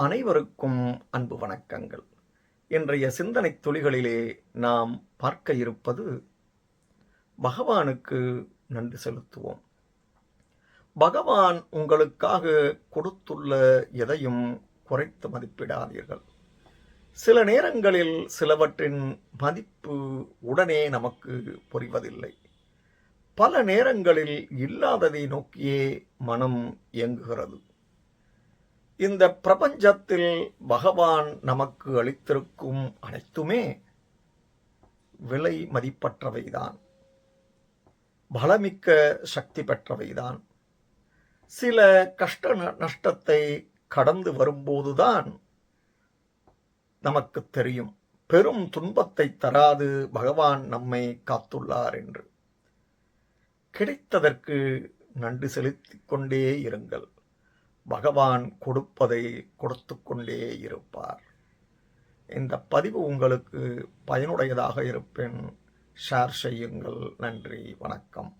அனைவருக்கும் அன்பு வணக்கங்கள். இன்றைய சிந்தனை துளிகளிலே நாம் பார்க்க இருப்பது பகவானுக்கு நன்றி செலுத்துவோம். பகவான் உங்களுக்காக கொடுத்துள்ள எதையும் குறைத்து மதிப்பிடாதீர்கள். சில நேரங்களில் சிலவற்றின் மதிப்பு உடனே நமக்கு புரிவதில்லை. பல நேரங்களில் இல்லாததை நோக்கியே மனம் இயங்குகிறது. இந்த பிரபஞ்சத்தில் பகவான் நமக்கு அளித்திருக்கும் அனைத்துமே விலை மதிப்பற்றவைதான். பலமிக்க சக்தி பெற்றவைதான். சில கஷ்ட ந- நஷ்டத்தை கடந்து வரும்போதுதான் நமக்கு தெரியும். பெரும் துன்பத்தை தராது பகவான் நம்மை காத்துள்ளார் என்று. கிடைத்ததற்கு நன்றி செலுத்திக் கொண்டே இருங்கள். பகவான் கொடுப்பதை கொடுத்து கொண்டே இருப்பார். இந்த பதிவு உங்களுக்கு பயனுடையதாக இருப்பின். ஷேர் செய்யுங்கள். நன்றி. வணக்கம்.